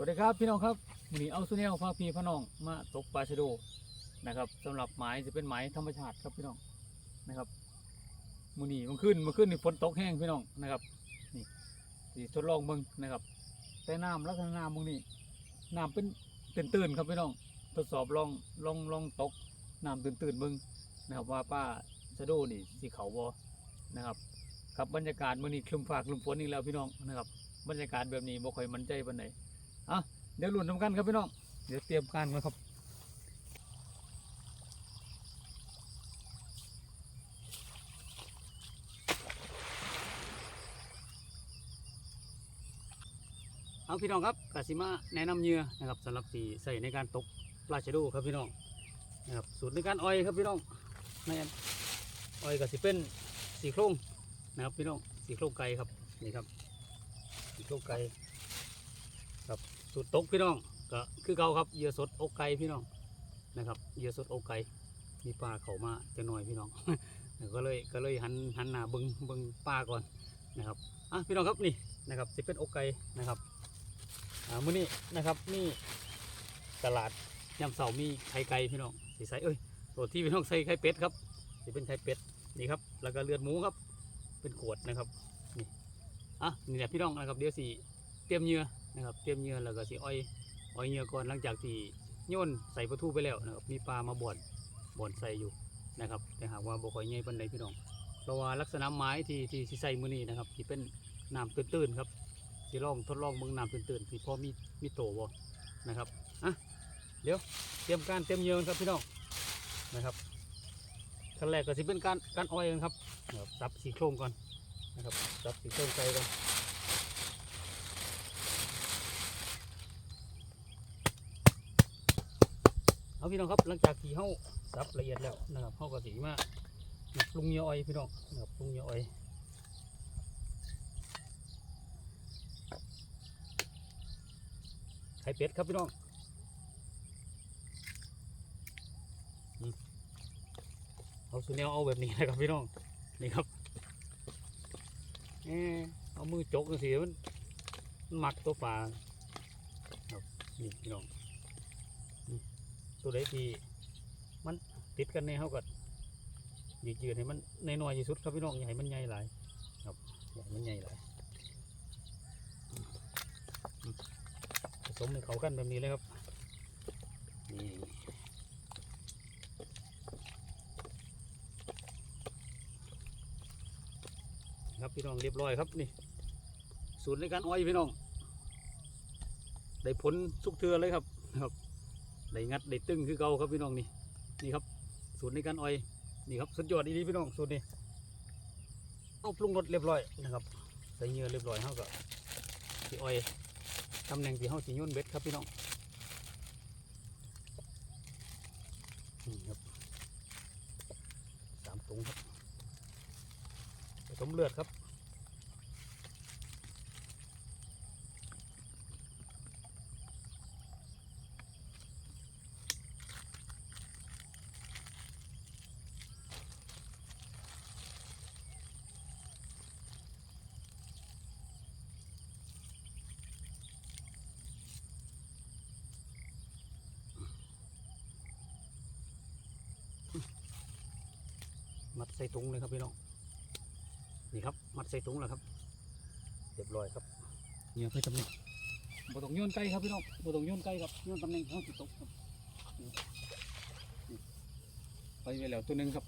วัสดีครับพี่น้องครับวันนี้เอาสุเนลพาพีพน้องมาตกปลาชะโดนะครับสำหรับหมายจะเป็นหมายธรรมชาติครับพี่น้องนะครับมือนี้มันขึ้นมันขึ้นนี่ฝนตกแห้งพี่น้องนะครับนี่ที่ทดลองเบิ่งนะครับแต่น้ำลักษณะน้ำมึงนี่น้ำเป็นตื่นๆครับพี่น้องทดสอบลองลองลองตกน้ำตื่นๆเบิ่งนะครับว่าป้าชะโดนี่สีเขาบ่นะครับครับบรรยากาศมือนี้คลึมฟ้าคลึมฝนอีกแล้วพี่น้องนะครับบรรยากาศแบบนี้บ่ค่อยมั่นใจปานใด อะเดี๋ยวลุ้นทำกันครับพี่น้อง เดี๋ยวเตรียมการมาครับเอาพี่น้องครับกาสิมาแนะนำเหยื่อนะครับสำหรับสีใส่ในการตกปลาชะโดูครับพี่น้องนะครับสูตรในการอ้อยครับพี่น้องแม่นอ้อยก็สิเป็นสีโครงนะครับพี่น้องสีโครงไก่ครับนี่ครับสีโครงไก่ครับ สูตรตกพี่น้องก็คือเก่าครับเหยื่อสดอกไก่พี่น้องนะครับเหยื่อสดอกไก่มีปลาเขามาจะหน่อยพี่น้องก็เลยก็เลยหันหันหน้าเบิงเบิงปลาก่อนนะครับอะพี่น้องครับนี่นะครับสิเป็นอกไก่นะครับอ่ามื้อนี้นะครับนี่ตลาดยำเสามีไข่ไก่พี่น้องสีใสเอ้ยตัวที่พี่น้องใส่ไข่เป็ดครับสิเป็นไข่เป็ดนี่ครับแล้วก็เลือดหมูครับเป็นขวดนะครับนี่อะนี่แหละพี่น้องนะครับเดี๋ยวสิเตรียมเหยื่อ นะครับเตรียมเหยื่อแล้วก็สิอ้อยอ้อยเหยื่อก่อนหลังจากที่โยนใส่ประตูไปแล้วนะครับมีปลามาบ่อนบ่อนใส่อยู่นะครับ แต่หากว่าบ่ค่อยใหญ่ปานใดพี่น้องเพราะว่าลักษณะไม้ที่ที่สิใส่มื้อนี้นะครับที่เป็นน้ำตื้นๆครับสิลองทดลองเบิ่งน้ำตื้นๆที่พอมีมีโตบ่นะครับอะเดี๋ยวเตรียมการเตรียมเหยื่อกันครับพี่น้องนะครับขั้นแรกก็สิเป็นการการอ้อยกันครับนะครับสับสีโครงก่อนนะครับจับสีส้มไก่กัน เอาพี่น้องครับหลังจากที่เฮาสับละเอียดแล้วนะครับเฮาก็สีมาปรุงเยื่ออ้อยพี่น้องนะครับปรุงเยื่ออ้อยไข่เป็ดครับพี่น้องเอาสุเนลเอาแบบนี้นะครับพี่น้องนี่ครับเอามือจกจังสิมันมันมักตัวปลาครับนี่พี่น้อง ตัวใดที่มันติดกันในเขาก็ยืดยืดให้มันในน้อยที่สุดครับพี่น้องให้มันใหญ่หลายครับให้มันใหญ่หลายผสมให้เขากันแบบนี้เลยครับนี่ครับพี่น้องเรียบร้อยครับนี่สูตรในการอ้อยพี่น้อง ได้ผลสุกเทือเลยครับ ได้งัดได้ตึงคือเก่าครับพี่น้องนี่นี่ครับสูตรในการอ้อยนี่ครับสุดยอดดีๆพี่น้องสูตรนี้เอาปรุงรสเรียบร้อยนะครับใส่เหงื่อเรียบร้อยเท่ากับที่อ้อยตำแหน่งที่เฮาสิโยนเบ็ดครับพี่น้องนี่ครับสามตุงครับผสมเลือดครับ มัดใส่ถุงเลยครับพี่น้องนี่ครับ มัดใส่ถุงแล้วครับเรียบร้อยครับเหยื่อไปตำแหน่งบ่ต้องโยนไกลครับพี่น้องบ่ต้องโยนไกลครับโยนตำแหน่งเขาสิตกครับนี่นี่ไปไปแล้วตัวหนึ่งครับ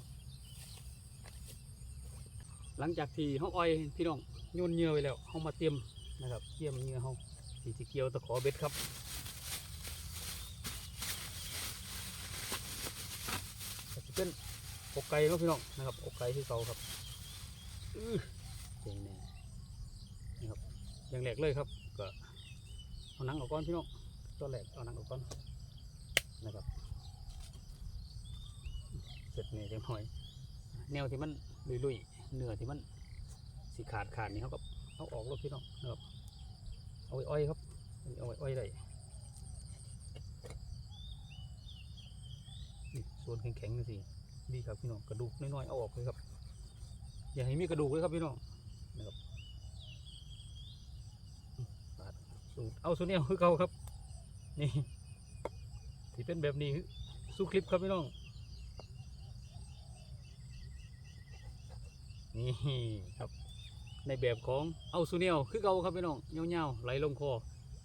หลังจากที่เขาอ้อยพี่น้องโยนเหยื่อไปแล้วเขามาเตรียมนะครับเตรียมเหยื่อเขาสีที่เกี่ยวตะขอเบ็ดครับก็จะเป็น อกไก่เนาะพี่น้องนะครับอกไก่ที่เก่าครับเจ๋งแน่นะครับอย่างแรกเลยครับก็เอาหนังออกก่อนพี่น้องตัวแรกเอาหนังออกก่อนนะครับเสร็จเนี่ยจังหน่อยแนวที่มันลุยๆเนื้อที่มันสีขาดขาดนี่เขาก็เอาออกแล้วพี่น้องนะครับเอาไว้อ้อยครับเอาไว้อ้อยได้ส่วนแข็งๆนี่สิ ดีครับพี่น้องกระดูกน้อยๆเอาออกเลยครับ อย่าให้มีกระดูกเลยครับพี่น้องนะครับปาดสสูตรเอาสูตรแนวคือเก่าครับ นี่ที่เป็นแบบนี้สู้คลิปครับพี่น้องนี่ครับ ในแบบของเอาซูเนียลคือเก่าครับพี่น้องเงาวๆไหลลงคอ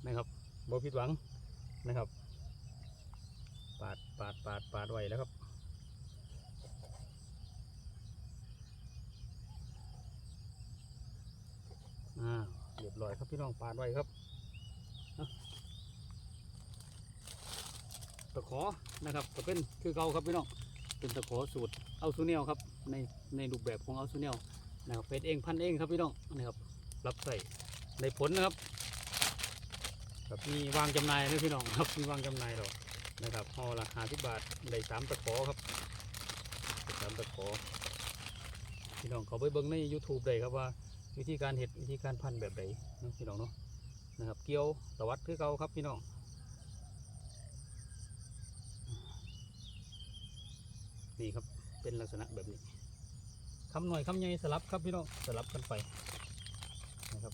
นะครับบ่ผิดหวังนะครับ ปาดปาดปาดปาดไว้แล้วครับ อ่าเรียบร้อยครับพี่น้องปาดไว้ครับตะขอนะครับก็เป็นคือเก่าครับพี่น้องเป็นตะขอสูตรเอาซูเนียลครับในในรูปแบบของเอาซูเนียลนะครับเป็นเองพันเองครับพี่น้องนะครับรับใส่ในผลนะครับครับมีวางจำหน่ายนะพี่น้องครับมีวางจำหน่ายหรอนะครับห่อละห้าสิบบาทได้สามตะขอครับสามตะขอพี่น้องเขาไปเบิ่งใน YouTube ได้ครับว่า วิธีการเห็ดวิธีการพันแบบไหนนะพี่น้องเนาะนะครับ เกี่ยวตวัดคือเก่าครับพี่น้องนี่ครับเป็นลักษณะแบบนี้คำหน่อยคำใหญ่สลับครับพี่น้องสลับกันไปนะครับ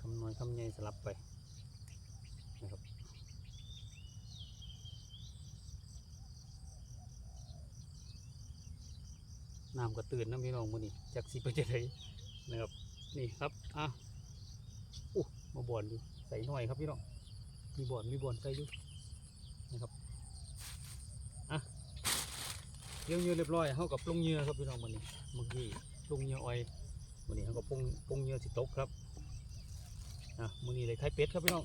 คำหน่อยคำใหญ่สลับไปนะครับ น้ำก็ตื่นนะพี่น้องมือนี้จากสิไปจะไดนะครับนี่ครับอะอู้มาบ่อนอยู่ใส่หน่อยครับพี่น้องมีบ่อนมีบ่อนใส่อยู่นะครับอะเรื่องเยื่อเรียบร้อยเท่ากับปรุงเยื่อครับพี่น้องมือนี้เมื่อกี้ปรุงเยื่ออ้อยมือนี้เท่ากับปรุงปรุงเยื่อสิตกครับอะมือนี้เลยไข่เป็ดครับพี่น้อง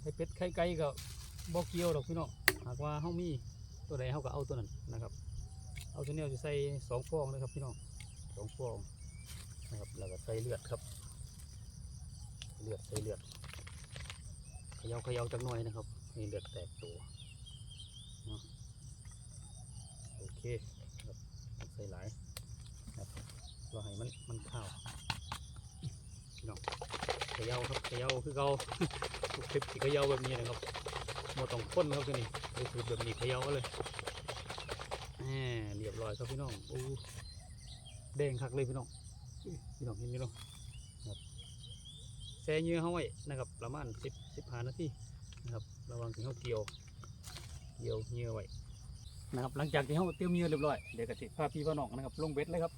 ไข่เป็ดไข่ไก่ก็บ่เกี่ยวดอกพี่น้องหากว่าเฮามี ตัวใดเฮาก็เอาตัวนั้นนะครับ เอาตัวนี้จะใส่สองฟองเลยครับพี่น้องสองฟองนะครับแล้วก็ใส่เลือดครับ เลือดใส่เลือดเขย่าเขย่าจังหน่อยนะครับให้เลือดแตกตัวโอเคครับใส่หลายครับเราให้มันมันข้าวพี่น้องเขย่าครับเขย่าคือเราทุกคลิปที่เขย่าแบบนี้นะครับ หมดต้องพ่นครับตัวนี้ไปสูตรแบบนี้เขย่าเอาเลยแหมเรียบร้อยครับพี่น้องโอ้แดงคักเลยพี่น้องพี่น้องเห็นไหมเนาะครับแช่เนื้อเขาไว้นะครับ ประมาณสิบสิบห้านาทีนะครับ ระวังที่เขาเกี่ยวเกี่ยวเนื้อไว้นะครับ หลังจากที่เขาเตรียมเนื้อเรียบร้อยเดี๋ยวกติพาพี่พ่อน้องนะครับลงเบ็ดเลยครับ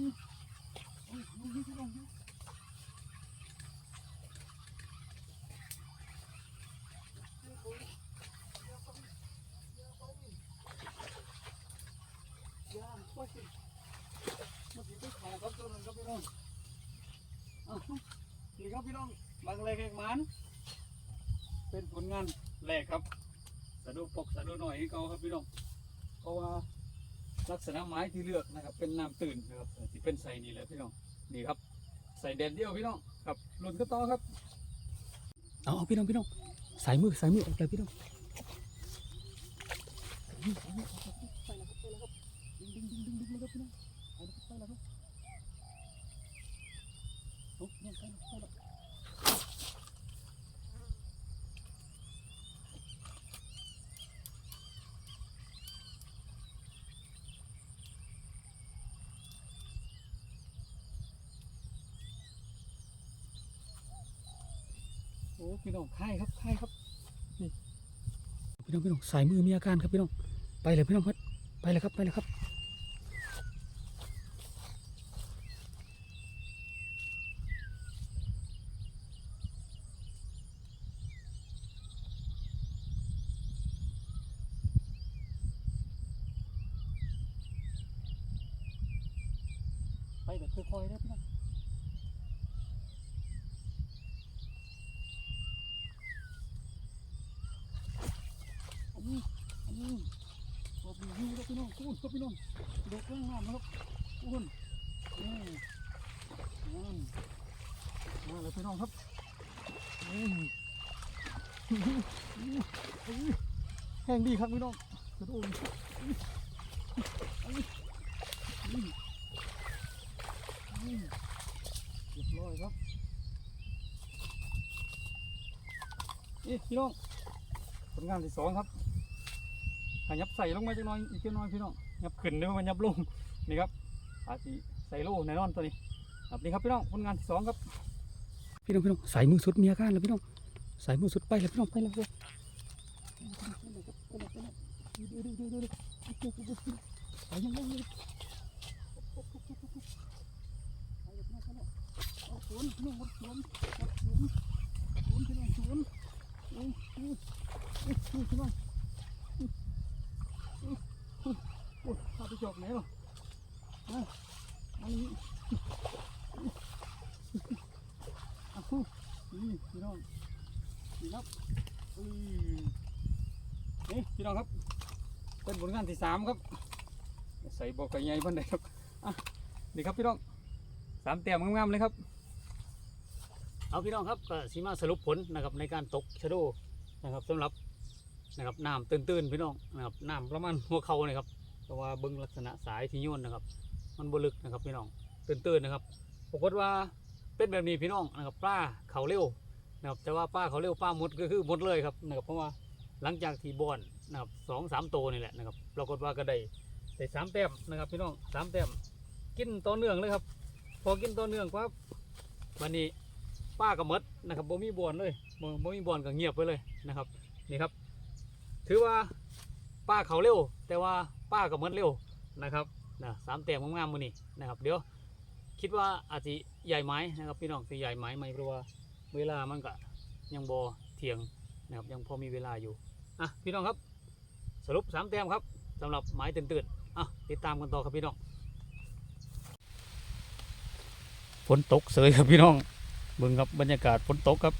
นี่ครับพี่น้องบางแรกแหกมัน เป็นผลงานแรกครับ สะดุปกสะดุหน่อยให้เขาครับพี่น้อง เพราะว่า ลักษณะไม้ที่เลือกนะครับ เป็นน้ำตื่นนะครับที่เป็นใส่นี่แหละพี่น้องนี่ครับใส่แดดเดียวพี่น้องครับหล่นก็ต่อครับเอาเอาพี่น้องพี่น้องสายมือสายมือออกเลยพี่น้องไปแล้วครับไปแล้วครับดึงดึงดึงดึงดึงเลยครับพี่น้องไปแล้วครับไปแล้วครับโอ้ยไปแล้วไปแล้วโอ้ พี่น้องค่ายครับค่ายครับนี่พี่น้องพี่น้องสายมือมีอาการครับพี่น้องไปเลยพี่น้องครับไปเลยครับไปเลยครับโค่อยๆเด้อพี่น้ องอันนี้อันนี้บอกมีวิวแล้วพี่น้องคูณครับพี่น้องดอกแรงงามนะครับคูณนี่นั่มาแล้วพี่น้องครับนี่แห้งดีครับพี่น้องกระโดดนี่นี่เรียบร้อยครับนี่พี่น้องผลงานที่สองครับ ขยับใส่ลงมาจักหน้อยอีกจักหน้อยพี่น้องยับขึ้นด้วยวมันยับลงนี่ครับอาจีใส่โล่แน่นอนตัวนี้ครับนี่ครับพี่น้องผลงานที่สองครับ พี่น้องพี่น้องใส่มือสุดมีอาการแล้วพี่น้องใส่มือสุดไปแล้วพี่น้องไปแล้วดูดูดูดูดูไปยังไงเลยสวนพี่น้องสวนสวนสวนพี่น้องสวนโอ้โหพี่น้องโอ้พาไปจอกไหนหรออันนี้อ้าวนี่พี่น้องนี่ครับอือ นี่พี่น้องครับ เป็นผลงานที่สามครับ ใส่บอกไก่ใหญ่พันใดครับอะนี่ครับพี่น้องสามแต้มงามๆเลยครับ เอาพี่น้องครับก็สีมาสรุปผลนะครับในการตกชะโดนะครับสำหรับนะครับน้ำตื้นๆพี่น้องนะครับน้ำประมาณหัวเข่าเลยครับเพราะว่าเบิ้งลักษณะสายที่โยนนะครับ มันบลึกนะครับพี่น้องตื้นๆนะครับปรากฏว่าเป็นแบบนี้พี่น้องนะครับปลาเขาเร็ว นะครับแต่ว่าปลาเขาเร็วปลาหมดก็คือหมดเลยครับนะครับเพราะว่าหลังจากที่บอนนะครับสองสามโตนี่แหละนะครับปรากฏว่าก็ได้ได้สามแต้มนะครับพี่น้องสามแต้มกินต่อเนื่องเลยครับ พอกินต่อเนื่องปั๊บวันนี้ป้าก็หมดนะครับบ่มีบอนเลยบ่บ่มีบอนก็เงียบไปเลยนะครับนี่ครับ ถือว่าป้าเขาเร็ว แต่ว่าป้าก็หมดเร็วนะครับนะสามแต้มงามๆมือนี้นะครับเดี๋ยวคิดว่าอาจจะใหญ่ไหมนะครับพี่น้องสิใหญ่ไหมไหมเพราะว่า เวลามันก็ยังบอเที่ยงนะครับยังพอมีเวลาอยู่อะพี่น้องครับสรุปสามแต้มครับสำหรับหมายตื่นๆอะติดตามกันต่อครับพี่น้องฝนตกเสยครับพี่น้องเบิ่งครับบรรยากาศฝนตกครับ